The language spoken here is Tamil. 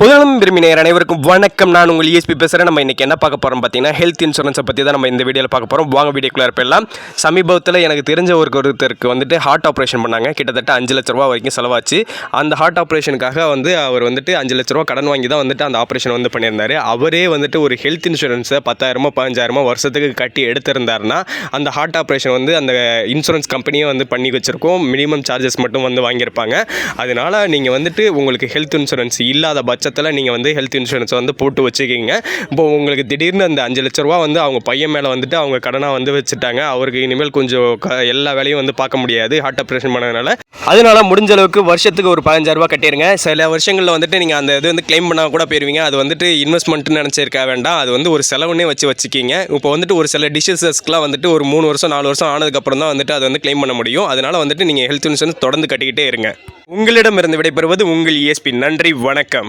புதனம் விரும்பினர் அனைவருக்கும் வணக்கம். நான் உங்கள் இஎஸ்பி பேசுகிறேன் நம்ம இன்றைக்கி என்ன பார்க்க போகிறோம் பார்த்தீங்கன்னா ஹெல்த் இன்சூரன்ஸை பற்றி தான் நம்ம இந்த வீடியோவில் பார்க்க போகிறோம் வாங்க வீடியோக்குள்ளே இருப்பெல்லாம் சமீபத்தில் எனக்கு தெரிஞ்ச ஒரு ஒருத்தருக்கு வந்துட்டு ஹார்ட் ஆப்ரேஷன் பண்ணாங்க. கிட்டத்தட்ட அஞ்சு லட்ச ரூபா வரைக்கும் செலவாச்சு. அந்த ஹார்ட் ஆப்ரேஷனுக்காக வந்து அவர் வந்துட்டு அஞ்சு லட்ச ரூபா கடன் வாங்கி தான் வந்துட்டு அந்த ஆப்ரேஷன் வந்து பண்ணியிருந்தார். அவரே வந்துட்டு ஒரு ஹெல்த் இன்சூரன்ஸை பத்தாயிரமோ பதினஞ்சாயிரமோ வருஷத்துக்கு கட்டி எடுத்திருந்தாருன்னா அந்த ஹார்ட் ஆப்ரேஷன் வந்து அந்த இன்சூரன்ஸ் கம்பெனியே வந்து பண்ணி வச்சுருக்கோம். மினிமம் சார்ஜஸ் மட்டும் வந்து வாங்கியிருப்பாங்க. அதனால நீங்கள் வந்துட்டு உங்களுக்கு ஹெல்த் இன்சூரன்ஸ் இல்லாத பட்சத்தில் நீங்கள் வந்து ஹெல்த் இன்சூரன்ஸ் வந்து போட்டு வச்சுக்கிங்க. இப்போ உங்களுக்கு திடீர்னு அந்த அஞ்சு லட்ச ரூபா வந்து அவங்க பையன் மேலே வந்துட்டு அவங்க கடனாக வந்து வச்சுட்டாங்க. அவருக்கு இனிமேல் கொஞ்சம் க எல்லா வேலையும் வந்து பார்க்க முடியாது. ஹார்ட் ஆப்ரேஷன் பண்ணதுனால. அதனால முடிஞ்ச அளவுக்கு வருஷத்துக்கு ஒரு பதினஞ்சாயிரம் ரூபா கட்டிடுங்க சில வருஷங்களில் வந்துட்டு நீங்கள் அந்த இது வந்து க்ளைம் பண்ணால் கூட போயிருவீங்க. அது வந்துட்டு இன்வெஸ்ட்மெண்ட்னு நினச்சிருக்க வேண்டாம். அது வந்து ஒரு செலவுன்னே வச்சு வச்சுக்கிங்க. இப்போ வந்துட்டு ஒரு சில டிஷஸஸ்க்குலாம் வந்துட்டு ஒரு மூணு வருஷம் நாலு வருஷம் ஆனதுக்கப்புறம் தான் வந்துட்டு அதை வந்து கிளைம் பண்ண முடியும். அதனால வந்துட்டு நீங்கள் ஹெல்த் இன்சூரன்ஸ் தொடர்ந்து கட்டிக்கிட்டே இருங்க. உங்களிடமிருந்து விடைபெறுவது உங்கள் இஎஸ்பி நன்றி வணக்கம்.